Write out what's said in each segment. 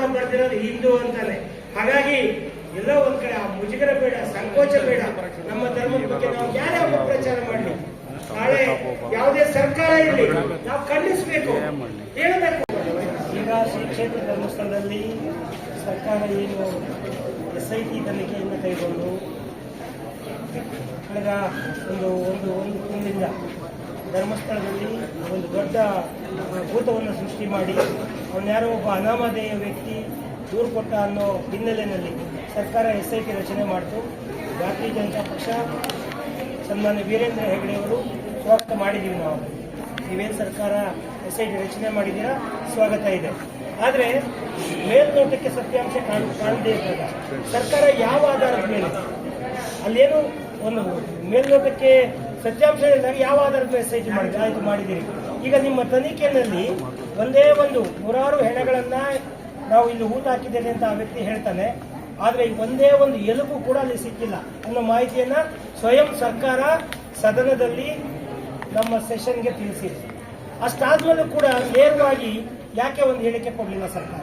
ಕೂಡ ಬರ್ದಿರೋದು ಹಿಂದೂ ಅಂತಾನೆ. ಹಾಗಾಗಿ ಎಲ್ಲೋ ಒಂದ್ ಕಡೆ ಆ ಮುಜುಗರ ಬೇಡ, ಸಂಕೋಚ ಬೇಡ, ನಮ್ಮ ಧರ್ಮದ ಬಗ್ಗೆ ನಾವು ಯಾರೇ ಅಪಪ್ರಚಾರ ಮಾಡಲಿ. ನಾಳೆ ಯಾವುದೇ ಸರ್ಕಾರ ಇರಲಿ, ನಾವು ಖಂಡಿಸಬೇಕು. ಹೇಳಬೇಕು. ಈಗ ಶ್ರೀ ಕ್ಷೇತ್ರ ಧರ್ಮಸ್ಥಳದಲ್ಲಿ ಸರ್ಕಾರ ಏನು ಎಸ್ ಐ ಟಿ ತನಿಖೆಯನ್ನು ಕೈಗೊಂಡು ಕಳೆದ ಒಂದು ಒಂದು ಒಂದು ತಿಂಗಳಿಂದ ಧರ್ಮಸ್ಥಳದಲ್ಲಿ ಒಂದು ದೊಡ್ಡ ಭೂತವನ್ನು ಸೃಷ್ಟಿ ಮಾಡಿ ಅವನ್ಯಾರೋ ಒಬ್ಬ ಅನಾಮಧೇಯ ವ್ಯಕ್ತಿ ದೂರು ಕೊಟ್ಟ ಅನ್ನೋ ಹಿನ್ನೆಲೆಯಲ್ಲಿ ಸರ್ಕಾರ ಎಸ್ ಐ ಟಿ ರಚನೆ ಮಾಡಿತು. ಭಾರತೀಯ ಜನತಾ ಪಕ್ಷ ಸನ್ಮಾನ್ಯ ವೀರೇಂದ್ರ ಹೆಗಡೆಯವರು ಸ್ವಾಗತ ಮಾಡಿದ್ದೀವಿ ನಾವು. ನೀವೇನು ಸರ್ಕಾರ ಎಸ್ ಐ ಟಿ ರಚನೆ ಮಾಡಿದ್ದೀರಾ? ಸ್ವಾಗತ ಇದೆ. ಆದರೆ ಮೇಲ್ನೋಟಕ್ಕೆ ಸತ್ಯಾಂಶ ಕಾಣ, ಕಾಣದೇ ಇದ್ದಾಗ ಸರ್ಕಾರ ಯಾವ ಆಧಾರದ ಮೇಲೆ ಅಲ್ಲೇನು ಒಂದು ಮೇಲ್ನೋಟಕ್ಕೆ ಸತ್ಯಾಂಶ ಯಾವ ಆಧಾರದ ಮೇಲೆ ಎಸ್ ಐ ಟಿ ಮಾಡಿದ್ರೆ ಮಾಡಿದ್ದೀರಿ. ಈಗ ನಿಮ್ಮ ತನಿಖೆಯಲ್ಲಿ ಒಂದೇ ಒಂದು ನೂರಾರು ಹೆಣಗಳನ್ನ ನಾವು ಇಲ್ಲಿ ಊಟ ಹಾಕಿದ್ದೇನೆ ಅಂತ ಆ ವ್ಯಕ್ತಿ ಹೇಳ್ತಾನೆ. ಆದ್ರೆ ಒಂದೇ ಒಂದು ಎಲುಬು ಕೂಡ ಅಲ್ಲಿ ಸಿಕ್ಕಿಲ್ಲ. ಅನ್ನೋ ಮಾಹಿತಿಯನ್ನ ಸ್ವಯಂ ಸರ್ಕಾರ ಸದನದಲ್ಲಿ ನಮ್ಮ ಸೆಷನ್ಗೆ ತಿಳಿಸಿದೆ. ಅಷ್ಟಾದ್ಮೇಲೂ ಕೂಡ ನೇರವಾಗಿ ಯಾಕೆ ಒಂದು ಹೇಳಿಕೆ ಕೊಡಲಿಲ್ಲ ಸರ್ಕಾರ?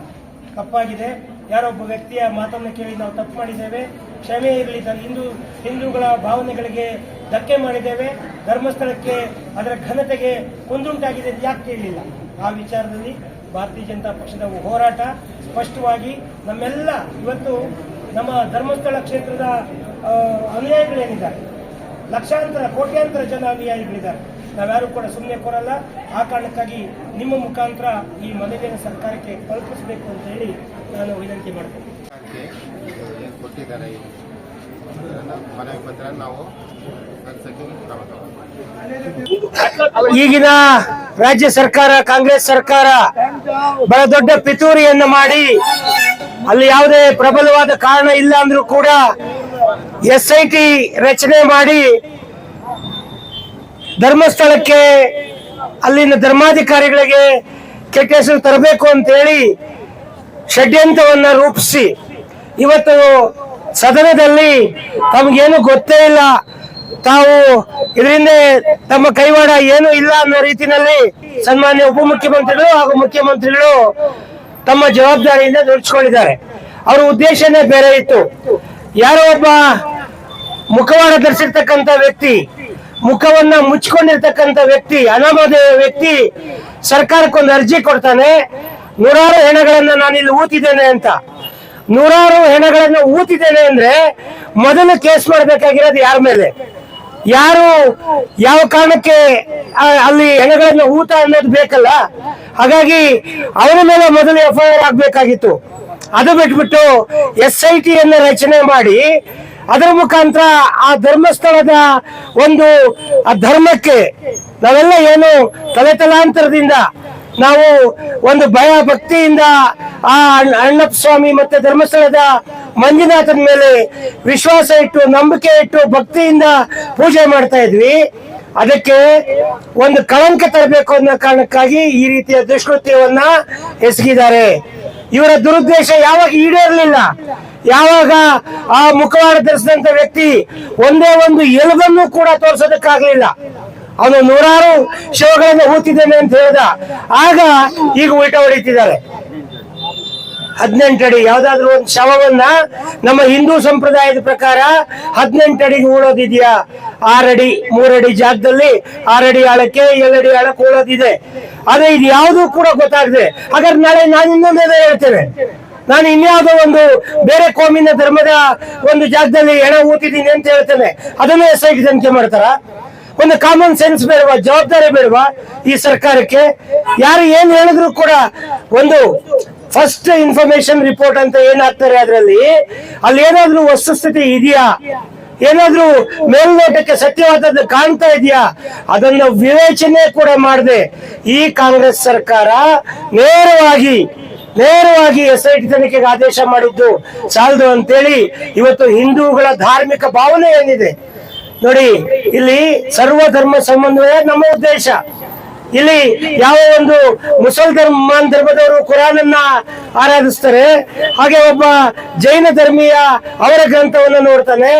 ತಪ್ಪಾಗಿದೆ. ಯಾರೊಬ್ಬ ವ್ಯಕ್ತಿಯ ಮಾತನ್ನು ಕೇಳಿ ನಾವು ತಪ್ಪು ಮಾಡಿದ್ದೇವೆ. ಕ್ಷಮೆ ಇರಲಿ. ಹಿಂದೂ ಹಿಂದೂಗಳ ಭಾವನೆಗಳಿಗೆ ಧಕ್ಕೆ ಮಾಡಿದ್ದೇವೆ. ಧರ್ಮಸ್ಥಳಕ್ಕೆ ಅದರ ಘನತೆಗೆ ಕುಂದುಂಟಾಗಿದೆ ಯಾಕೆ ಕೇಳಲಿಲ್ಲ ಆ ವಿಚಾರದಲ್ಲಿ ಭಾರತೀಯ ಜನತಾ ಪಕ್ಷದ ಹೋರಾಟ ಸ್ಪಷ್ಟವಾಗಿ ನಮ್ಮೆಲ್ಲ ಇವತ್ತು ನಮ್ಮ ಧರ್ಮಸ್ಥಳ ಕ್ಷೇತ್ರದ ಅನುಯಾಯಿಗಳೇನಿದ್ದಾರೆ? ಲಕ್ಷಾಂತರ, ಕೋಟ್ಯಾಂತರ ಜನ ಅನುಯಾಯಿಗಳಿದ್ದಾರೆ. ನಾವ್ಯಾರು ಕೂಡ ಸುಮ್ಮನೆ ಕೊರಲ್ಲ. ಆ ಕಾರಣಕ್ಕಾಗಿ ನಿಮ್ಮ ಮುಖಾಂತರ ಈ ಮನವಿಯನ್ನು ಸರ್ಕಾರಕ್ಕೆ ತಲುಪಿಸಬೇಕು ಅಂತ ಹೇಳಿ ನಾನು ವಿನಂತಿ ಮಾಡ್ತೇನೆ. ಕೊಟ್ಟಿದ್ದಾರೆ? ಮನೆ ಪತ್ರ ನಾವು. ಈಗಿನ ರಾಜ್ಯ ಸರ್ಕಾರ, ಕಾಂಗ್ರೆಸ್ ಸರ್ಕಾರ ಬಹಳ ದೊಡ್ಡ ಪಿತೂರಿಯನ್ನು ಮಾಡಿ ಅಲ್ಲಿ ಯಾವುದೇ ಪ್ರಬಲವಾದ ಕಾರಣ ಇಲ್ಲ ಅಂದ್ರೂ ಕೂಡ ಎಸ್ ಐ ರಚನೆ ಮಾಡಿ ಧರ್ಮಸ್ಥಳಕ್ಕೆ ಅಲ್ಲಿನ ಧರ್ಮಾಧಿಕಾರಿಗಳಿಗೆ ಕೆಟ್ಟ ಹೆಸರು ತರಬೇಕು ಅಂತೇಳಿ ಷಡ್ಯಂತ್ರವನ್ನ ರೂಪಿಸಿ. ಇವತ್ತು ಸದನದಲ್ಲಿ ತಮಗೇನು ಗೊತ್ತೇ ಇಲ್ಲ. ತಾವು ಇದರಿಂದ ತಮ್ಮ ಕೈವಾಡ ಏನು ಇಲ್ಲ ಅನ್ನೋ ರೀತಿಯಲ್ಲಿ ಸನ್ಮಾನ್ಯ ಉಪಮುಖ್ಯಮಂತ್ರಿಗಳು ಹಾಗೂ ಮುಖ್ಯಮಂತ್ರಿಗಳು ತಮ್ಮ ಜವಾಬ್ದಾರಿಯಿಂದ ನುಡಿಸ್ಕೊಂಡಿದ್ದಾರೆ. ಅವರ ಉದ್ದೇಶನೇ ಬೇರೆ ಇತ್ತು. ಯಾರೋ ಒಬ್ಬ ಮುಖವಾಡ ಧರಿಸಿರ್ತಕ್ಕಂಥ ವ್ಯಕ್ತಿ, ಮುಖವನ್ನ ಮುಚ್ಕೊಂಡಿರ್ತಕ್ಕಂಥ ವ್ಯಕ್ತಿ, ಅನಾಮಧೇಯ ವ್ಯಕ್ತಿ ಸರ್ಕಾರಕ್ಕೊಂದು ಅರ್ಜಿ ಕೊಡ್ತಾನೆ. ನೂರಾರು ಹೆಣಗಳನ್ನ ನಾನಿಲ್ಲಿ ಊತಿದ್ದೇನೆ ಅಂತ. ನೂರಾರು ಹೆಣಗಳನ್ನ ಊತಿದ್ದೇನೆ ಅಂದ್ರೆ ಮೊದಲು ಕೇಸ್ ಮಾಡಬೇಕಾಗಿರೋದು ಯಾರ ಮೇಲೆ? ಯಾರು ಯಾವ ಕಾರಣಕ್ಕೆ ಅಲ್ಲಿ ಹೆಣಗಳನ್ನ ಊತ ಅನ್ನೋದು ಬೇಕಲ್ಲ? ಹಾಗಾಗಿ ಅವರ ಮೇಲೆ ಮೊದಲು ಎಫ್ ಐ ಆರ್ ಆಗ್ಬೇಕಾಗಿತ್ತು. ಅದು ಬಿಟ್ಬಿಟ್ಟು ಎಸ್ ಐ ಟಿ ಅನ್ನ ರಚನೆ ಮಾಡಿ ಅದರ ಮುಖಾಂತರ ಆ ಧರ್ಮಸ್ಥಳದ ಒಂದು, ಆ ಧರ್ಮಕ್ಕೆ ನಾವೆಲ್ಲ ಏನು ತಲೆ ತಲಾಂತರದಿಂದ ನಾವು ಒಂದು ಭಯ ಭಕ್ತಿಯಿಂದ ಆ ಅಣ್ಣ- ಅಣ್ಣಪ್ಪ ಸ್ವಾಮಿ ಮತ್ತೆ ಧರ್ಮಸ್ಥಳದ ಮಂಜುನಾಥನ ಮೇಲೆ ವಿಶ್ವಾಸ ಇಟ್ಟು, ನಂಬಿಕೆ ಇಟ್ಟು, ಭಕ್ತಿಯಿಂದ ಪೂಜೆ ಮಾಡ್ತಾ ಇದ್ವಿ. ಅದಕ್ಕೆ ಒಂದು ಕಳಂಕ ತರಬೇಕು ಅನ್ನೋ ಕಾರಣಕ್ಕಾಗಿ ಈ ರೀತಿಯ ದುಷ್ಕೃತ್ಯವನ್ನ ಎಸಗಿದ್ದಾರೆ. ಇವರ ದುರುದ್ದೇಶ ಯಾವಾಗ ಈಡೇರಲಿಲ್ಲ? ಯಾವಾಗ ಆ ಮುಖವಾಡ ಧರಿಸಿದಂತ ವ್ಯಕ್ತಿ ಒಂದೇ ಒಂದು ಎಲುಬನ್ನು ಕೂಡ ತೋರಿಸೋದಕ್ಕಾಗ್ಲಿಲ್ಲ. ಅವನು ನೂರಾರು ಶವಗಳನ್ನು ಹೂತಿದ್ದೇನೆ ಅಂತ ಹೇಳ್ದ. ಆಗ ಈಗ ಉಲ್ಟ ಹೊಡಿತಿದ್ದಾರೆ. ಹದಿನೆಂಟಡಿ ಅಡಿ, ಯಾವ್ದಾದ್ರು ಒಂದು ಶವವನ್ನ ನಮ್ಮ ಹಿಂದೂ ಸಂಪ್ರದಾಯದ ಪ್ರಕಾರ ಹದಿನೆಂಟು ಅಡಿಗೆ ಉಳೋದಿದೆಯಾ ಆರಡಿ, ಮೂರಡಿ ಜಾಗದಲ್ಲಿ ಆರಡಿ ಆಳಕ್ಕೆ ಏಳಡಿ ಆಳಕ್ಕೆ ಉಳೋದಿದೆ ಆದ್ರೆ ಇದು ಯಾವುದು ಕೂಡ ಗೊತ್ತಾಗದೆ. ಹಾಗಾದ್ರೆ ನಾಳೆ ನಾನು ಇನ್ನೊಂದೇ ಹೇಳ್ತೇನೆ. ನಾನು ಇನ್ಯಾವುದೋ ಒಂದು ಬೇರೆ ಕೋಮಿನ ಧರ್ಮದ ಒಂದು ಜಾಗದಲ್ಲಿ ಎಣ ಊತಿದ್ದೀನಿ ಅಂತ ಹೇಳ್ತೇನೆ. ಅದನ್ನೇ ಎಸ್ ಐ ಮಾಡ್ತಾರ? ಒಂದು ಕಾಮನ್ ಸೆನ್ಸ್ ಬೇಡವಾ, ಜವಾಬ್ದಾರಿ ಬೇಡವಾ ಈ ಸರ್ಕಾರಕ್ಕೆ? ಯಾರು ಏನ್ ಹೇಳಿದ್ರು ಕೂಡ ಒಂದು ಫಸ್ಟ್ ಇನ್ಫಾರ್ಮೇಶನ್ ರಿಪೋರ್ಟ್ ಅಂತ ಏನಾಗ್ತಾರೆ ಅದರಲ್ಲಿ? ಅಲ್ಲಿ ಏನಾದ್ರೂ ವಸ್ತುಸ್ಥಿತಿ ಇದೆಯಾ? ಏನಾದ್ರೂ ಮೇಲ್ನೋಟಕ್ಕೆ ಸತ್ಯವಾದದ್ದು ಕಾಣ್ತಾ ಇದೆಯಾ? ಅದನ್ನ ವಿವೇಚನೆ ಕೂಡ ಮಾಡದೆ. ಈ ಕಾಂಗ್ರೆಸ್ ಸರ್ಕಾರ ನೇರವಾಗಿ ನೇರವಾಗಿ ಎಸ್ ಐ ತನಿಖೆಗೆ ಆದೇಶ ಮಾಡಿದ್ದು ಸಾಲದು ಅಂತೇಳಿ ಇವತ್ತು ಹಿಂದೂಗಳ ಧಾರ್ಮಿಕ ಭಾವನೆ ಏನಿದೆ? ನೋಡಿ, ಇಲ್ಲಿ ಸರ್ವ ಧರ್ಮ ಸಂಬಂಧವೇ ನಮ್ಮ ಉದ್ದೇಶ. ಇಲ್ಲಿ ಯಾವ ಒಂದು ಮುಸಲ್ ಧರ್ಮಾನ್ ಧರ್ಮದವರು ಕುರಾನ್ ಅನ್ನ ಆರಾಧಿಸ್ತಾರೆ, ಹಾಗೆ ಒಬ್ಬ ಜೈನ ಧರ್ಮೀಯ ಅವರ ಗ್ರಂಥವನ್ನ ನೋಡ್ತಾನೆ,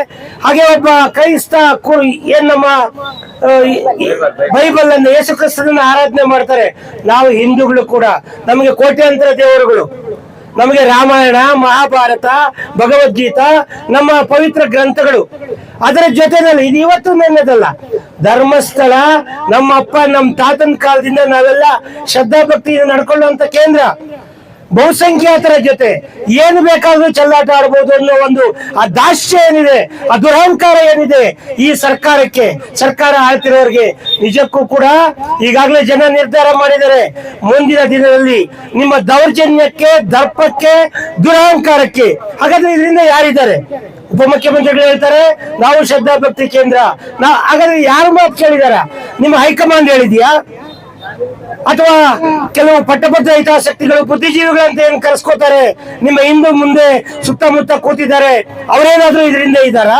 ಹಾಗೆ ಒಬ್ಬ ಕ್ರೈಸ್ತ ಏನ್ ನಮ್ಮ ಬೈಬಲ್ ಅನ್ನು ಯೇಸು ಕ್ರಿಸ್ತನ ಆರಾಧನೆ ಮಾಡ್ತಾರೆ. ನಾವು ಹಿಂದೂಗಳು ಕೂಡ, ನಮಗೆ ಕೋಟ್ಯಾಂತರ ದೇವರುಗಳು. ನಮಗೆ ರಾಮಾಯಣ, ಮಹಾಭಾರತ, ಭಗವದ್ಗೀತಾ, ನಮ್ಮ ಪವಿತ್ರ ಗ್ರಂಥಗಳು. ಅದರ ಜೊತೆನಲ್ಲಿ ಇದು ಇವತ್ತು ನನ್ನದಲ್ಲ ಧರ್ಮಸ್ಥಳ, ನಮ್ಮ ಅಪ್ಪ, ನಮ್ಮ ತಾತನ ಕಾಲದಿಂದ ನಾವೆಲ್ಲ ಶ್ರದ್ಧಾಭಕ್ತಿಯಿಂದ ನಡ್ಕೊಳ್ಳುವಂತ ಕೇಂದ್ರ. ಬಹುಸಂಖ್ಯಾತರ ಜೊತೆ ಏನು ಬೇಕಾದ್ರೂ ಚಲ್ಲಾಟ ಆಡ್ಬೋದು ಅನ್ನೋ ಒಂದು ಆ ದಾಶ್ಯ ಏನಿದೆ, ಆ ದುರಹಂಕಾರ ಏನಿದೆ ಈ ಸರ್ಕಾರಕ್ಕೆ, ಸರ್ಕಾರ ಆಳ್ತಿರೋರಿಗೆ ನಿಜಕ್ಕೂ ಕೂಡ ಈಗಾಗಲೇ ಜನ ನಿರ್ಧಾರ ಮಾಡಿದ್ದಾರೆ. ಮುಂದಿನ ದಿನದಲ್ಲಿ ನಿಮ್ಮ ದೌರ್ಜನ್ಯಕ್ಕೆ, ದರ್ಪಕ್ಕೆ, ದುರಹಂಕಾರಕ್ಕೆ. ಹಾಗಾದ್ರೆ ಇದರಿಂದ ಯಾರಿದ್ದಾರೆ? ಉಪಮುಖ್ಯಮಂತ್ರಿಗಳು ಹೇಳ್ತಾರೆ, ನಾವು ಶ್ರದ್ಧಾಭಕ್ತಿ ಕೇಂದ್ರ. ನಾ ಹಾಗಾದ್ರೆ ಯಾರು ಮಾತು ಕೇಳಿದಾರ? ನಿಮ್ಮ ಹೈಕಮಾಂಡ್ ಹೇಳಿದ್ಯಾ? ಅಥವಾ ಕೆಲವು ಪಟ್ಟಭದ್ರ ಹಿತಾಸಕ್ತಿಗಳು ಬುದ್ಧಿಜೀವಿಗಳಂತ ಏನ್ ಕರೆಸ್ಕೋತಾರೆ? ನಿಮ್ಮ ಹಿಂದೂ ಮುಂದೆ ಸುತ್ತಮುತ್ತ ಕೂತಿದ್ದಾರೆ, ಅವರೇನಾದ್ರೂ ಇದರಿಂದ ಇದ್ದಾರ?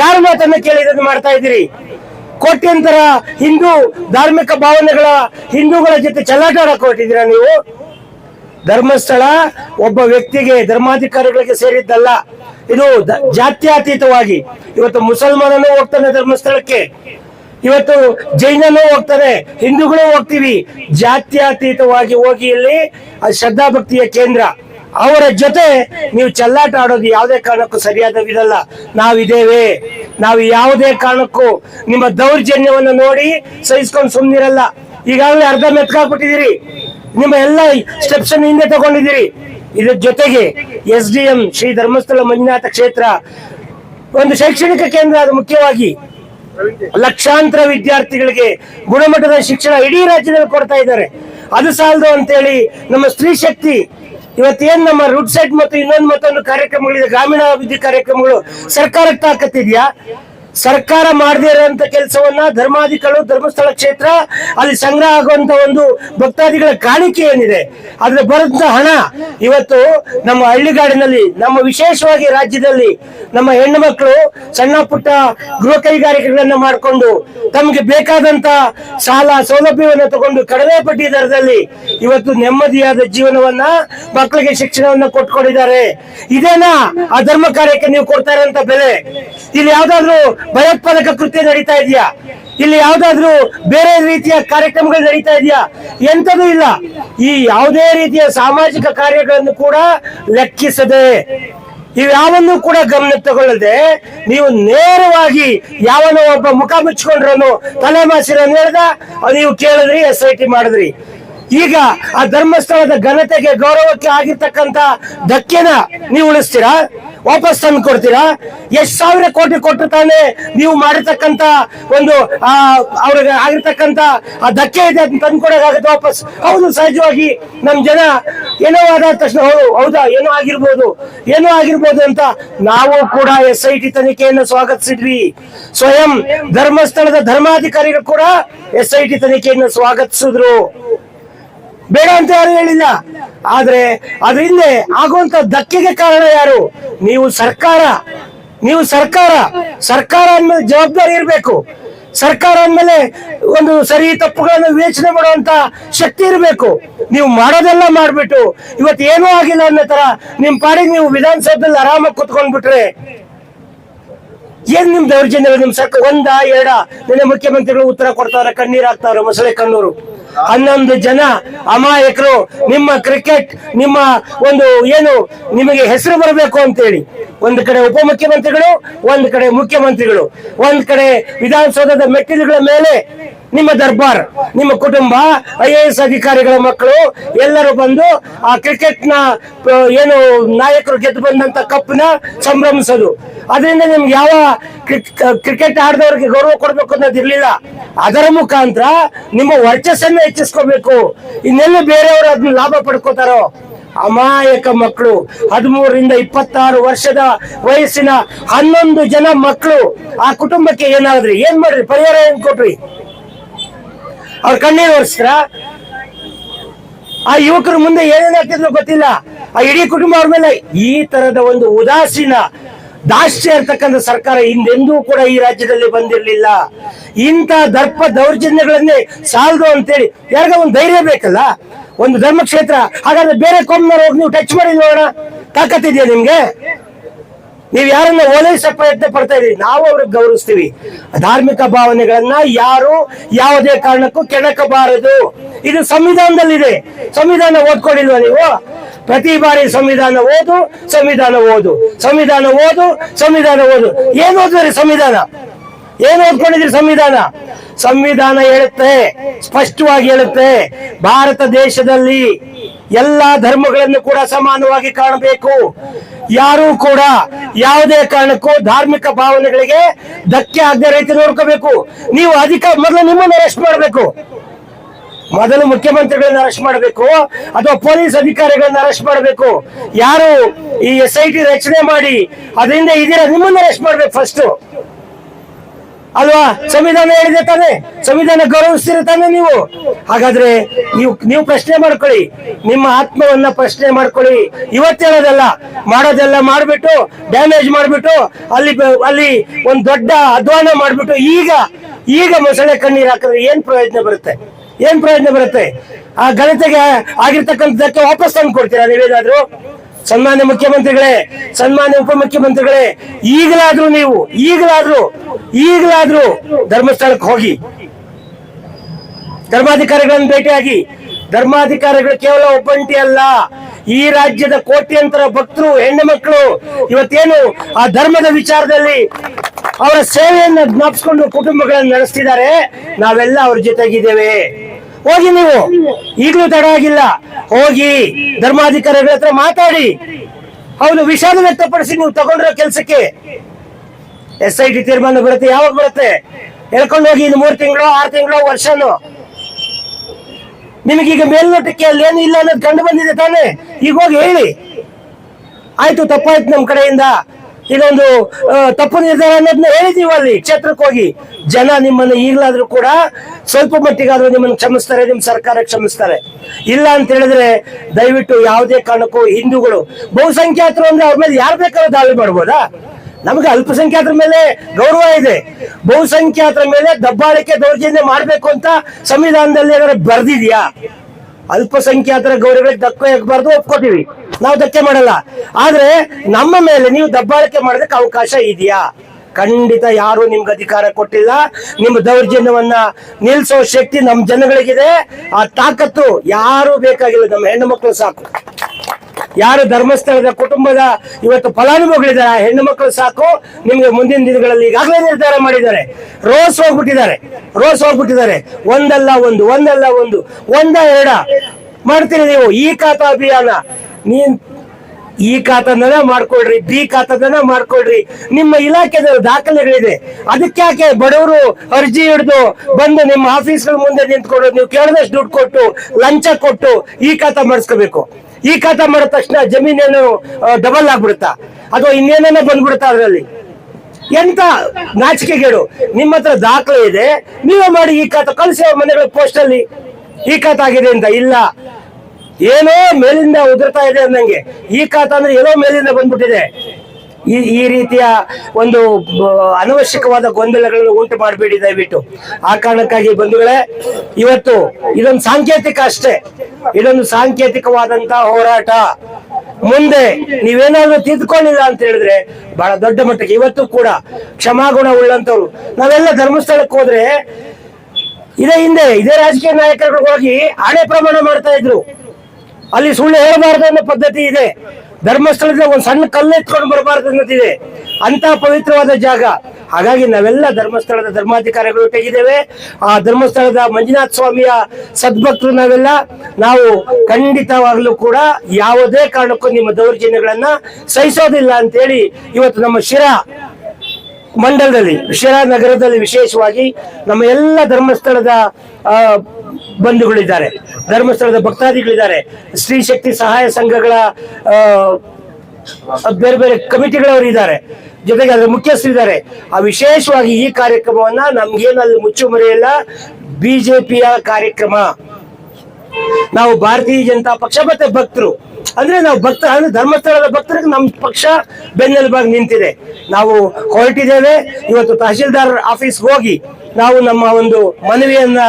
ಯಾರು ಮಾತನ್ನ ಕೇಳಿ ಇದನ್ನ ಮಾಡ್ತಾ ಇದ್ದೀರಿ? ಕೋಟ್ಯಂತರ ಹಿಂದೂ ಧಾರ್ಮಿಕ ಭಾವನೆಗಳ ಹಿಂದೂಗಳ ಜೊತೆ ಚಲಾಟಾಡ ಕೊಟ್ಟಿದ್ದೀರಾ ನೀವು? ಧರ್ಮಸ್ಥಳ ಒಬ್ಬ ವ್ಯಕ್ತಿಗೆ ಧರ್ಮಾಧಿಕಾರಿಗಳಿಗೆ ಸೇರಿದ್ದಲ್ಲ. ಇದು ಜಾತ್ಯತೀತವಾಗಿ. ಇವತ್ತು ಮುಸಲ್ಮಾನನು ಹೋಗ್ತಾನೆ ಧರ್ಮಸ್ಥಳಕ್ಕೆ. ಇವತ್ತು ಜೈನನು ಹೋಗ್ತಾನೆ. ಹಿಂದೂಗಳು ಹೋಗ್ತೀವಿ. ಜಾತ್ಯತೀತವಾಗಿ ಹೋಗಿ ಇಲ್ಲಿ ಶ್ರದ್ಧಾ ಶ್ರದ್ಧಾಭಕ್ತಿಯ ಕೇಂದ್ರ. ಅವರ ಜೊತೆ ನೀವು ಚೆಲ್ಲಾಟ ಆಡೋದು ಯಾವುದೇ ಕಾರಣಕ್ಕೂ ಸರಿಯಾದ ವಿಧಲ್ಲ. ನಾವಿದ್ದೇವೆ ನಾವು ಯಾವುದೇ ಕಾರಣಕ್ಕೂ ನಿಮ್ಮ ದೌರ್ಜನ್ಯವನ್ನು ನೋಡಿ ಸಹಿಸ್ಕೊಂಡು ಸುಮ್ಮನಿರಲ್ಲ ಈಗಾಗಲೇ ಅರ್ಧ ಮೆತ್ಕಾಕ್ಬಿಟ್ಟಿದ್ದೀರಿ ನಿಮ್ಮ ಎಲ್ಲ ಸ್ಟೆಪ್ಸ್ ಹಿಂದೆ ತಗೊಂಡಿದ್ದೀರಿ. ಇದ್ರ ಜೊತೆಗೆ ಎಸ್ ಡಿ ಶ್ರೀ ಧರ್ಮಸ್ಥಳ ಮಂಜುನಾಥ ಕ್ಷೇತ್ರ ಒಂದು ಶೈಕ್ಷಣಿಕ ಕೇಂದ್ರ ಅದು ಮುಖ್ಯವಾಗಿ ಲಕ್ಷಾಂತರ ವಿದ್ಯಾರ್ಥಿಗಳಿಗೆ ಗುಣಮಟ್ಟದ ಶಿಕ್ಷಣ ಇಡೀ ರಾಜ್ಯದಲ್ಲಿ ಕೊಡ್ತಾ ಇದ್ದಾರೆ. ಅದು ಸಾಲದು ಅಂತೇಳಿ ನಮ್ಮ ಸ್ತ್ರೀ ಶಕ್ತಿ, ಇವತ್ತೇನ್ ನಮ್ಮ ರೂಟ್ ಸೆಟ್ ಮತ್ತು ಇನ್ನೊಂದು ಮತ್ತೊಂದು ಕಾರ್ಯಕ್ರಮಗಳಿದೆ, ಗ್ರಾಮೀಣಾಭಿವೃದ್ಧಿ ಕಾರ್ಯಕ್ರಮಗಳು ಸರ್ಕಾರಕ್ಕೆ ತಾಕತ್ತಿದ್ಯಾ? ಸರ್ಕಾರ ಮಾಡದೇ ಇರುವಂತ ಕೆಲಸವನ್ನ ಧರ್ಮಾಧಿಗಳು ಧರ್ಮಸ್ಥಳ ಕ್ಷೇತ್ರ, ಅಲ್ಲಿ ಸಂಗ್ರಹ ಆಗುವಂತ ಒಂದು ಭಕ್ತಾದಿಗಳ ಕಾಣಿಕೆ ಏನಿದೆ ಅದ್ರ ಬರುವಂತ ಹಣ. ಇವತ್ತು ನಮ್ಮ ಹಳ್ಳಿಗಾಡಿನಲ್ಲಿ, ನಮ್ಮ ವಿಶೇಷವಾಗಿ ರಾಜ್ಯದಲ್ಲಿ ನಮ್ಮ ಹೆಣ್ಣು ಮಕ್ಕಳು ಸಣ್ಣ ಪುಟ್ಟ ಗೃಹ ಕೈಗಾರಿಕೆಗಳನ್ನ ಮಾಡಿಕೊಂಡು ತಮಗೆ ಬೇಕಾದಂತ ಸಾಲ, ಸೌಲಭ್ಯವನ್ನು ತಗೊಂಡು ಕಡಿಮೆ ಬಡ್ಡಿ ದರದಲ್ಲಿ ಇವತ್ತು ನೆಮ್ಮದಿಯಾದ ಜೀವನವನ್ನ ಮಕ್ಕಳಿಗೆ ಶಿಕ್ಷಣವನ್ನ ಕೊಟ್ಕೊಂಡಿದ್ದಾರೆ. ಇದೇನಾ ಆ ಧರ್ಮ ಕಾರ್ಯಕ್ಕೆ ನೀವು ಕೊಡ್ತಾ ಇರೋಂತ ಬೆಲೆ? ಇಲ್ಲಿ ಯಾವ್ದಾದ್ರು ಭಯೋತ್ಪಾದಕ ಕೃತ್ಯ ನಡೀತಾ ಇದೆಯಾ? ಇಲ್ಲಿ ಯಾವ್ದಾದ್ರು ಬೇರೆ ರೀತಿಯ ಕಾರ್ಯಕ್ರಮಗಳು ನಡೀತಾ ಇದೆಯಾ? ಎಂತದೂ ಇಲ್ಲ. ಈ ಯಾವುದೇ ರೀತಿಯ ಸಾಮಾಜಿಕ ಕಾರ್ಯಗಳನ್ನು ಕೂಡ ಲೆಕ್ಕಿಸದೆ, ಇವ್ಯಾವನ್ನೂ ಕೂಡ ಗಮನ ತಗೊಳ್ಳದೆ ನೀವು ನೇರವಾಗಿ ಯಾವನೋ ಒಬ್ಬ ಮುಖ ಮುಚ್ಕೊಂಡ್ರನು ತಲೆ ಮಾಸಿರನ್ನು ಹೇಳ್ದ, ನೀವು ಕೇಳಿದ್ರಿ, ಎಸ್ ಐ ಟಿ ಮಾಡಿದ್ರಿ. ಈಗ ಆ ಧರ್ಮಸ್ಥಳದ ಘನತೆಗೆ ಗೌರವಕ್ಕೆ ಆಗಿರ್ತಕ್ಕಂತ ಧಕ್ಕೆನ ನೀವು ಉಳಿಸ್ತೀರಾ? ವಾಪಸ್ ತಂದು ಕೊಡ್ತೀರಾ? ಎಷ್ಟ್ ಸಾವಿರ ಕೋಟಿ ಕೊಟ್ಟರು ತಾನೇ ನೀವು ಮಾಡಿರ್ತಕ್ಕಂತ ಒಂದು ಅವ್ರಿಗೆ ಆಗಿರ್ತಕ್ಕಂತ ಆ ಧಕ್ಕೆ ಇದೆ ಅದನ್ನ ತಂದು ಕೊಡೋಕ್ಕಾಗತ್ತೆ ವಾಪಸ್. ಹೌದು, ಸಹಜವಾಗಿ ನಮ್ ಜನ ಏನೋ ಆದ ತಕ್ಷಣ, ಹೌದು, ಹೌದಾ, ಏನೋ ಆಗಿರ್ಬೋದು ಏನೋ ಆಗಿರ್ಬೋದು ಅಂತ ನಾವು ಕೂಡ ಎಸ್ ಐ ಟಿ ತನಿಖೆಯನ್ನು ಸ್ವಾಗತಿಸಿದ್ವಿ. ಸ್ವಯಂ ಧರ್ಮಸ್ಥಳದ ಧರ್ಮಾಧಿಕಾರಿಗಳು ಕೂಡ ಎಸ್ ಐ ಟಿ ತನಿಖೆಯನ್ನು ಸ್ವಾಗತಿಸಿದ್ರು. ಬೇಡ ಅಂತ ಯಾರು ಹೇಳಿಲ್ಲ. ಆದ್ರೆ ಅದ್ರ ಹಿಂದೆ ಆಗುವಂತ ಧಕ್ಕೆಗೆ ಕಾರಣ ಯಾರು? ನೀವು ಸರ್ಕಾರ. ನೀವು ಸರ್ಕಾರ. ಸರ್ಕಾರ ಅಂದ್ಮೇಲೆ ಜವಾಬ್ದಾರಿ ಇರಬೇಕು. ಸರ್ಕಾರ ಅಂದ್ಮೇಲೆ ಒಂದು ಸರಿ ತಪ್ಪುಗಳನ್ನು ವಿವೇಚನೆ ಮಾಡುವಂತ ಶಕ್ತಿ ಇರಬೇಕು. ನೀವು ಮಾಡೋದೆಲ್ಲ ಮಾಡ್ಬಿಟ್ಟು ಇವತ್ತು ಏನೂ ಆಗಿಲ್ಲ ಅನ್ನೋ ತರ ನಿಮ್ ಪಾಡಿಗೆ ನೀವು ವಿಧಾನಸೌಧದಲ್ಲಿ ಆರಾಮಾಗಿ ಕುತ್ಕೊಂಡ್ಬಿಟ್ರೆ ಏನ್ ನಿಮ್ ದೌರ್ಜನ್ಯ ನಿಮ್ ಸರ್ಕಾರ ಒಂದ ಎರಡ? ನಿನ್ನೆ ಮುಖ್ಯಮಂತ್ರಿಗಳು ಉತ್ತರ ಕೊಡ್ತಾರ ಕಣ್ಣೀರ್ ಹಾಕ್ತಾವ್ರೆ, ಮೊಸಳೆ ಕಣ್ಣೂರು. ಹನ್ನೊಂದು ಜನ ಅಮಾಯಕರು ನಿಮ್ಮ ಕ್ರಿಕೆಟ್, ನಿಮ್ಮ ಒಂದು ಏನು ನಿಮಗೆ ಹೆಸರು ಬರಬೇಕು ಅಂತೇಳಿ. ಒಂದು ಕಡೆ ಉಪಮುಖ್ಯಮಂತ್ರಿಗಳು, ಒಂದು ಕಡೆ ಮುಖ್ಯಮಂತ್ರಿಗಳು. ಒಂದ್ ಕಡೆ ವಿಧಾನಸೌಧದ ಮೆಟ್ಟಿಲುಗಳ ಮೇಲೆ ನಿಮ್ಮ ದರ್ಬಾರ್, ನಿಮ್ಮ ಕುಟುಂಬ, ಐ ಎ ಎಸ್ ಅಧಿಕಾರಿಗಳ ಮಕ್ಕಳು ಎಲ್ಲರೂ ಬಂದು ಆ ಕ್ರಿಕೆಟ್ನ ಏನು ನಾಯಕರು ಗೆದ್ದು ಬಂದಂತ ಕಪ್ನ ಸಂಭ್ರಮಿಸೋದು. ಅದರಿಂದ ನಿಮ್ಗೆ ಯಾವ ಕ್ರಿಕೆಟ್ ಆಡದವ್ರಿಗೆ ಗೌರವ ಕೊಡಬೇಕು ಅನ್ನೋದು ಇರ್ಲಿಲ್ಲ. ಅದರ ಮುಖಾಂತರ ನಿಮ್ಮ ವರ್ಚಸ್ಸನ್ನ ಹೆಚ್ಚಿಸ್ಕೋಬೇಕು. ಇನ್ನೆಲ್ಲ ಬೇರೆಯವರು ಅದನ್ನ ಲಾಭ ಪಡ್ಕೋತಾರೋ? ಅಮಾಯಕ ಮಕ್ಕಳು, ಹದಿಮೂರರಿಂದ ಇಪ್ಪತ್ತಾರು ವರ್ಷದ ವಯಸ್ಸಿನ ಹನ್ನೊಂದು ಜನ ಮಕ್ಕಳು ಆ ಕುಟುಂಬಕ್ಕೆ ಏನಾದ್ರಿ? ಏನ್ ಮಾಡ್ರಿ? ಪರಿಹಾರ ಏನ್ ಕೊಟ್ರಿ? ಅವ್ರ ಕಣ್ಣೀರು ಒರೆಸ್ರ ಆ ಯುವಕರ ಮುಂದೆ ಏನೇನ್ ಆಗ್ತಿದ್ರು ಗೊತ್ತಿಲ್ಲ. ಆ ಇಡೀ ಕುಟುಂಬ ಅವ್ರ ಮೇಲೆ ಈ ತರದ ಒಂದು ಉದಾಸೀನ ದಾಶ್ಯ ಇರ್ತಕ್ಕಂಥ ಸರ್ಕಾರ ಹಿಂದೆಂದೂ ಕೂಡ ಈ ರಾಜ್ಯದಲ್ಲಿ ಬಂದಿರಲಿಲ್ಲ. ಇಂಥ ದರ್ಪ ದೌರ್ಜನ್ಯಗಳನ್ನೇ ಸಾಲದು ಅಂತೇಳಿ ಯಾರಿಗ ಒಂದು ಧೈರ್ಯ ಬೇಕಲ್ಲ? ಒಂದು ಧರ್ಮಕ್ಷೇತ್ರ, ಹಾಗಾದ್ರೆ ಬೇರೆ ಕೋಮ್ನವ್ರು ಹೋಗಿ ನೀವು ಟಚ್ ಮಾಡಿ ನೋಡೋಣ ತಾಕತ್ತಿದೆಯಾ ನಿಮ್ಗೆ? ನೀವು ಯಾರನ್ನ ಓಲೈಸ ಪ್ರಯತ್ನ ಪಡ್ತಾ ಇದೀವಿ ನಾವು ಅವ್ರಿಗೆ ಗೌರವಿಸ್ತೀವಿ. ಧಾರ್ಮಿಕ ಭಾವನೆಗಳನ್ನ ಯಾರು ಯಾವುದೇ ಕಾರಣಕ್ಕೂ ಕೆಣಕಬಾರದು. ಇದು ಸಂವಿಧಾನದಲ್ಲಿದೆ. ಸಂವಿಧಾನ ಓದ್ಕೊಂಡಿಲ್ವಾ ನೀವು? ಪ್ರತಿ ಬಾರಿ ಸಂವಿಧಾನ ಓದು ಸಂವಿಧಾನ ಓದು. ಸಂವಿಧಾನ ಓದು ಸಂವಿಧಾನ ಓದು. ಏನ್ ಓದಿದ್ರಿ ಸಂವಿಧಾನ? ಏನ್ ಓದ್ಕೊಂಡಿದ್ರಿ ಸಂವಿಧಾನ? ಸಂವಿಧಾನ ಹೇಳುತ್ತೆ, ಸ್ಪಷ್ಟವಾಗಿ ಹೇಳುತ್ತೆ. ಭಾರತ ದೇಶದಲ್ಲಿ ಎಲ್ಲಾ ಧರ್ಮಗಳನ್ನು ಕೂಡ ಸಮಾನವಾಗಿ ಕಾಣಬೇಕು. ಯಾರು ಕೂಡ ಯಾವುದೇ ಕಾರಣಕ್ಕೂ ಧಾರ್ಮಿಕ ಭಾವನೆಗಳಿಗೆ ಧಕ್ಕೆ ಆಗದ ರೀತಿ ನೋಡ್ಕೋಬೇಕು. ನೀವು ಅಧಿಕ ಮೊದಲು ನಿಮ್ಮನ್ನು ಅರೆಸ್ಟ್ ಮಾಡಬೇಕು. ಮೊದಲು ಮುಖ್ಯಮಂತ್ರಿಗಳನ್ನ ಅರೆಸ್ಟ್ ಮಾಡಬೇಕು, ಅಥವಾ ಪೊಲೀಸ್ ಅಧಿಕಾರಿಗಳನ್ನ ಅರೆಸ್ಟ್ ಮಾಡಬೇಕು. ಯಾರು ಈ ಎಸ್ ರಚನೆ ಮಾಡಿ ಅದರಿಂದ ಇದೀರ ನಿಮ್ಮನ್ನ ಅರೆಸ್ಟ್ ಮಾಡ್ಬೇಕು ಫಸ್ಟ್ ಅಲ್ವಾ? ಸಂವಿಧಾನ ಹೇಳಿದೆ ತಾನೆ? ಸಂವಿಧಾನ ಗೌರವಿಸ್ತೀರ ತಾನೆ ನೀವು? ಹಾಗಾದ್ರೆ ನೀವು ನೀವು ಪ್ರಶ್ನೆ ಮಾಡ್ಕೊಳ್ಳಿ. ನಿಮ್ಮ ಆತ್ಮವನ್ನ ಪ್ರಶ್ನೆ ಮಾಡ್ಕೊಳ್ಳಿ. ಇವತ್ತು ಹೇಳೋದಲ್ಲ, ಮಾಡೋದೆಲ್ಲ ಮಾಡ್ಬಿಟ್ಟು ಡ್ಯಾಮೇಜ್ ಮಾಡ್ಬಿಟ್ಟು, ಅಲ್ಲಿ ಅಲ್ಲಿ ಒಂದ್ ದೊಡ್ಡ ಅಧ್ವಾನ ಮಾಡ್ಬಿಟ್ಟು ಈಗ ಈಗ ಮೊಸಳೆ ಕಣ್ಣೀರ್ ಹಾಕಿದ್ರೆ ಏನ್ ಪ್ರಯೋಜನ ಬರುತ್ತೆ? ಏನ್ ಪ್ರಯೋಜನ ಬರುತ್ತೆ? ಆ ಘನತೆಗೆ ಆಗಿರ್ತಕ್ಕಂಥದ್ದಕ್ಕೆ ವಾಪಸ್ ತಂದು ಕೊಡ್ತೀರಾ ನೀವೇನಾದ್ರೂ? ಸನ್ಮಾನ್ಯ ಮುಖ್ಯಮಂತ್ರಿಗಳೇ, ಸನ್ಮಾನ್ಯ ಉಪಮುಖ್ಯಮಂತ್ರಿಗಳೇ, ಈಗಲಾದ್ರೂ ನೀವು, ಈಗಲಾದ್ರೂ ಈಗಲಾದ್ರೂ ಧರ್ಮಸ್ಥಳಕ್ಕೆ ಹೋಗಿ. ಧರ್ಮಾಧಿಕಾರಿಗಳನ್ನು ಭೇಟಿಯಾಗಿ. ಧರ್ಮಾಧಿಕಾರಿಗಳು ಕೇವಲ ಒಬ್ಬಂಟಿ ಅಲ್ಲ, ಈ ರಾಜ್ಯದ ಕೋಟ್ಯಂತರ ಭಕ್ತರು, ಹೆಣ್ಣು ಮಕ್ಕಳು, ಇವತ್ತೇನು ಆ ಧರ್ಮದ ವಿಚಾರದಲ್ಲಿ ಅವರ ಸೇವೆಯನ್ನು ಜ್ಞಾಪಿಸಿಕೊಂಡು ಕುಟುಂಬಗಳನ್ನು ನಡೆಸ್ತಿದ್ದಾರೆ. ನಾವೆಲ್ಲ ಅವ್ರ ಜೊತೆಗಿದ್ದೇವೆ. ಹೋಗಿ ನೀವು. ಈಗಲೂ ತಡ ಆಗಿಲ್ಲ ಹೋಗಿ. ಧರ್ಮಾಧಿಕಾರಿಗಳ ಹತ್ರ ಮಾತಾಡಿ. ಅವನು ವಿಷಾದ ವ್ಯಕ್ತಪಡಿಸಿ ನೀವು ತಗೊಂಡಿರೋ ಕೆಲಸಕ್ಕೆ. ಎಸ್ ಐ ಟಿ ತೀರ್ಮಾನ ಬರುತ್ತೆ, ಯಾವಾಗ ಬರುತ್ತೆ? ಹೇಳ್ಕೊಂಡು ಹೋಗಿ, ಇನ್ನು ಮೂರು ತಿಂಗಳು, ಆರು ತಿಂಗಳು, ವರ್ಷನು. ನಿಮಗೀಗ ಮೇಲ್ನೋಟಕ್ಕೆ ಅಲ್ಲಿ ಏನು ಇಲ್ಲ ಅನ್ನೋದು ಕಂಡು ಬಂದಿದೆ ತಾನೇ? ಈಗ ಹೋಗಿ ಹೇಳಿ. ಆಯ್ತು, ತಪ್ಪಾಯ್ತು ನಮ್ಮ ಕಡೆಯಿಂದ. ಇದೊಂದು ತಪ್ಪು ನಿರ್ಧಾರ ಅನ್ನೋದನ್ನ ಹೇಳಿದೀವಿ ಅಲ್ಲಿ, ಕ್ಷೇತ್ರಕ್ಕೆ ಹೋಗಿ. ಜನ ನಿಮ್ಮನ್ನು ಈಗಲಾದ್ರೂ ಕೂಡ ಸ್ವಲ್ಪ ಮಟ್ಟಿಗಾದ್ರೂ ನಿಮ್ಮನ್ನು ಕ್ಷಮಿಸ್ತಾರೆ, ನಿಮ್ ಸರ್ಕಾರ ಕ್ಷಮಿಸ್ತಾರೆ. ಇಲ್ಲ ಅಂತ ಹೇಳಿದ್ರೆ ದಯವಿಟ್ಟು ಯಾವುದೇ ಕಾರಣಕ್ಕೂ ಹಿಂದೂಗಳು, ಬಹುಸಂಖ್ಯಾತರು ಅಂದ್ರೆ ಅವ್ರ ಮೇಲೆ ಯಾರು ಬೇಕಾದ್ರೂ ದಾಳಿ ಮಾಡ್ಬೋದಾ? ನಮ್ಗೆ ಅಲ್ಪಸಂಖ್ಯಾತರ ಮೇಲೆ ಗೌರವ ಇದೆ. ಬಹುಸಂಖ್ಯಾತರ ಮೇಲೆ ದಬ್ಬಾಳಿಕೆ ದೌರ್ಜನ್ಯ ಮಾಡ್ಬೇಕು ಅಂತ ಸಂವಿಧಾನದಲ್ಲಿ ಏನಾದ್ರು ಬರ್ದಿದ್ಯಾ? ಅಲ್ಪಸಂಖ್ಯಾತರ ಗೌರವಗಳಿಗೆ ಧಕ್ಕೆ ಆಗಬಾರ್ದು ಒಪ್ಕೋತೀವಿ. ನಾವು ಧಕ್ಕೆ ಮಾಡಲ್ಲ. ಆದ್ರೆ ನಮ್ಮ ಮೇಲೆ ನೀವು ದಬ್ಬಾಳಿಕೆ ಮಾಡೋದಕ್ಕೆ ಅವಕಾಶ ಇದೆಯಾ? ಖಂಡಿತ ಯಾರು ನಿಮ್ಗೆ ಅಧಿಕಾರ ಕೊಟ್ಟಿಲ್ಲ. ನಿಮ್ಮ ದೌರ್ಜನ್ಯವನ್ನ ನಿಲ್ಸೋ ಶಕ್ತಿ ನಮ್ಮ ಜನಗಳಿಗಿದೆ. ಆ ತಾಕತ್ತು ಯಾರು ಬೇಕಾಗಿಲ್ಲ. ನಮ್ಮ ಹೆಣ್ಣು ಮಕ್ಕಳು ಸಾಕು. ಯಾರು ಧರ್ಮಸ್ಥಳದ ಕುಟುಂಬದ ಇವತ್ತು ಫಲಾನುಭವಿಗಳಿದ್ದಾರೆ, ಆ ಹೆಣ್ಣು ಮಕ್ಕಳು ಸಾಕು, ನಿಮ್ಗೆ ಮುಂದಿನ ದಿನಗಳಲ್ಲಿ ಈಗಾಗಲೇ ನಿರ್ಧಾರ ಮಾಡಿದ್ದಾರೆ. ರೋಸ್ ಹೋಗ್ಬಿಟ್ಟಿದ್ದಾರೆ ರೋಸ್ ಹೋಗ್ಬಿಟ್ಟಿದ್ದಾರೆ. ಒಂದಲ್ಲ ಒಂದು ಒಂದಲ್ಲ ಒಂದು, ಒಂದ ಎರಡ. ಮಾಡ್ತೀರಿ ನೀವು, ಈ ಖಾತಾ ಅಭಿಯಾನ. ನೀನ್ ಈ ಖಾತನ ಮಾಡ್ಕೊಳ್ರಿ, ಬಿ ಖಾತನ ಮಾಡ್ಕೊಳ್ರಿ. ನಿಮ್ಮ ಇಲಾಖೆದ ದಾಖಲೆಗಳಿದೆ. ಅದಕ್ಕೆ ಯಾಕೆ ಬಡವರು ಅರ್ಜಿ ಹಿಡಿದು ಬಂದು ನಿಮ್ಮ ಆಫೀಸ್ಗಳ ಮುಂದೆ ನಿಂತ್ಕೊಂಡು ನೀವು ಕೇಳಿದಷ್ಟು ದುಡ್ಡು ಕೊಟ್ಟು, ಲಂಚ ಕೊಟ್ಟು ಈ ಖಾತ ಮಾಡಿಸ್ಕೋಬೇಕು. ಈ ಖಾತಾ ಮಾಡಿದ ತಕ್ಷಣ ಜಮೀನೇನು ಡಬಲ್ ಆಗ್ಬಿಡುತ್ತಾ? ಅಥವಾ ಇನ್ನೇನೇನೋ ಬಂದ್ಬಿಡುತ್ತಾ ಅದರಲ್ಲಿ? ಎಂತ ನಾಚಿಕೆಗೇಡು? ನಿಮ್ಮ ಹತ್ರ ದಾಖಲೆ ಇದೆ. ನೀವೇ ಮಾಡಿ ಈ ಖಾತಾ, ಕಳಿಸಿ ಮನೆಗಳ ಪೋಸ್ಟ್ ಅಲ್ಲಿ. ಈ ಖಾತಾ ಆಗಿದೆ ಅಂತ. ಇಲ್ಲ. ಏನೋ ಮೇಲಿಂದ ಉದುರ್ತಾ ಇದೆ ಅಂದಂಗೆ. ಈ ಖಾತಾ ಅಂದ್ರೆ ಏನೋ ಮೇಲಿಂದ ಬಂದ್ಬಿಟ್ಟಿದೆ. ಈ ಈ ರೀತಿಯ ಒಂದು ಅನವಶ್ಯಕವಾದ ಗೊಂದಲಗಳನ್ನು ಉಂಟು ಮಾಡಬೇಡಿ ದಯವಿಟ್ಟು. ಆ ಕಾರಣಕ್ಕಾಗಿ ಬಂಧುಗಳೇ, ಇವತ್ತು ಇದೊಂದು ಸಾಂಕೇತಿಕ ಅಷ್ಟೇ. ಇದೊಂದು ಸಾಂಕೇತಿಕವಾದಂತಹ ಹೋರಾಟ. ಮುಂದೆ ನೀವೇನಾದ್ರೂ ತಿದ್ಕೊಂಡಿಲ್ಲ ಅಂತ ಹೇಳಿದ್ರೆ ಬಹಳ ದೊಡ್ಡ ಮಟ್ಟಕ್ಕೆ ಇವತ್ತು ಕೂಡ ಕ್ಷಮಾಗುಣ ಉಳ್ಳಂತವ್ರು ನಾವೆಲ್ಲ ಧರ್ಮಸ್ಥಳಕ್ಕೆ ಹೋದ್ರೆ ಇದೇ ಹಿಂದೆ, ಇದೇ ರಾಜಕೀಯ ನಾಯಕರುಗಳು ಹೋಗಿ ಹಣೆ ಪ್ರಮಾಣ ಮಾಡ್ತಾ ಇದ್ರು. ಅಲ್ಲಿ ಸುಳ್ಳು ಹೇಳಬಾರದು ಅನ್ನೋ ಪದ್ಧತಿ ಇದೆ. ಧರ್ಮಸ್ಥಳದ ಒಂದು ಸಣ್ಣ ಕಲ್ಲು ಎತ್ಕೊಂಡು ಬರಬಾರದು ಅನ್ನೋದಿದೆ. ಅಂತ ಪವಿತ್ರವಾದ ಜಾಗ. ಹಾಗಾಗಿ ನಾವೆಲ್ಲ ಧರ್ಮಸ್ಥಳದ ಧರ್ಮಾಧಿಕಾರಿಗಳು ತೆಗಿದ್ದೇವೆ ಆ ಧರ್ಮಸ್ಥಳದ ಮಂಜುನಾಥ ಸ್ವಾಮಿಯ ಸದ್ಭಕ್ತರು ನಾವೆಲ್ಲ. ನಾವು ಖಂಡಿತವಾಗ್ಲೂ ಕೂಡ ಯಾವುದೇ ಕಾರಣಕ್ಕೂ ನಿಮ್ಮ ದೌರ್ಜನ್ಯಗಳನ್ನ ಸಹಿಸೋದಿಲ್ಲ ಅಂತೇಳಿ ಇವತ್ತು ನಮ್ಮ ಶಿರಾ ಮಂಡಲದಲ್ಲಿ ಶಿರಾ ನಗರದಲ್ಲಿ ವಿಶೇಷವಾಗಿ ನಮ್ಮ ಎಲ್ಲ ಧರ್ಮಸ್ಥಳದ ಆ, ಬಂಧುಗಳಿದ್ದಾರೆ, ಧರ್ಮಸ್ಥಳದ ಭಕ್ತಾದಿಗಳಿದ್ದಾರೆ, ಸ್ತ್ರೀ ಶಕ್ತಿ ಸಹಾಯ ಸಂಘಗಳ ಬೇರೆ ಬೇರೆ ಕಮಿಟಿಗಳವರು ಇದ್ದಾರೆ, ಜೊತೆಗೆ ಅದರ ಮುಖ್ಯಸ್ಥರಿದ್ದಾರೆ ಆ, ವಿಶೇಷವಾಗಿ ಈ ಕಾರ್ಯಕ್ರಮವನ್ನ ನಮ್ಗೇನಲ್ಲಿ ಮುಚ್ಚುಮರೆಯಲ್ಲ ಬಿಜೆಪಿಯ ಕಾರ್ಯಕ್ರಮ. ನಾವು ಭಾರತೀಯ ಜನತಾ ಪಕ್ಷ ಮತ್ತೆ ಭಕ್ತರು. ಅಂದ್ರೆ ನಾವು ಭಕ್ತ, ಅಂದ್ರೆ ಧರ್ಮಸ್ಥಳದ ಭಕ್ತರಿಗೆ ನಮ್ಮ ಪಕ್ಷ ಬೆನ್ನೆಲುಬಾಗಿ ನಿಂತಿದೆ. ನಾವು ಹೊರಟಿದ್ದೇವೆ, ಇವತ್ತು ತಹಶೀಲ್ದಾರ್ ಆಫೀಸ್ ಹೋಗಿ ನಾವು ನಮ್ಮ ಒಂದು ಮನವಿಯನ್ನ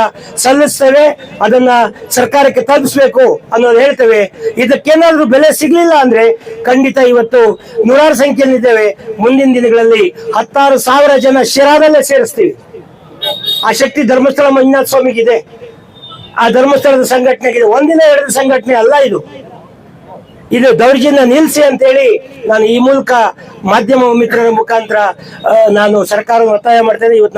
ಸಲ್ಲಿಸ್ತೇವೆ, ಅದನ್ನ ಸರ್ಕಾರಕ್ಕೆ ತಲುಪಿಸಬೇಕು ಅನ್ನೋದು ಹೇಳ್ತೇವೆ. ಇದಕ್ಕೇನಾದ್ರೂ ಬೆಲೆ ಸಿಗ್ಲಿಲ್ಲ ಅಂದ್ರೆ ಖಂಡಿತ ಇವತ್ತು ನೂರಾರು ಸಂಖ್ಯೆಯಲ್ಲಿದ್ದೇವೆ. ಮುಂದಿನ ದಿನಗಳಲ್ಲಿ ಹತ್ತಾರು ಸಾವಿರ ಜನ ಶಿರಾದಲ್ಲೇ ಸೇರಿಸ್ತೀವಿ. ಆ ಶಕ್ತಿ ಧರ್ಮಸ್ಥಳ ಮಂಜುನಾಥ ಸ್ವಾಮಿಗಿದೆ. ಆ ಧರ್ಮಸ್ಥಳದ ಸಂಘಟನೆಗಿದೆ ಒಂದಿನ ಎರಡು ಸಂಘಟನೆ ಅಲ್ಲ ಇದು. ಇದು ದೌರ್ಜನ್ಯ ಅಂತ ಅಂತೇಳಿ ನಾನು ಈ ಮೂಲಕ ಮಾಧ್ಯಮ ಮಿತ್ರರ ಮುಖಾಂತರ ನಾನು ಸರ್ಕಾರವನ್ನು ಒತ್ತಾಯ ಮಾಡ್ತೇನೆ. ಇವತ್ತು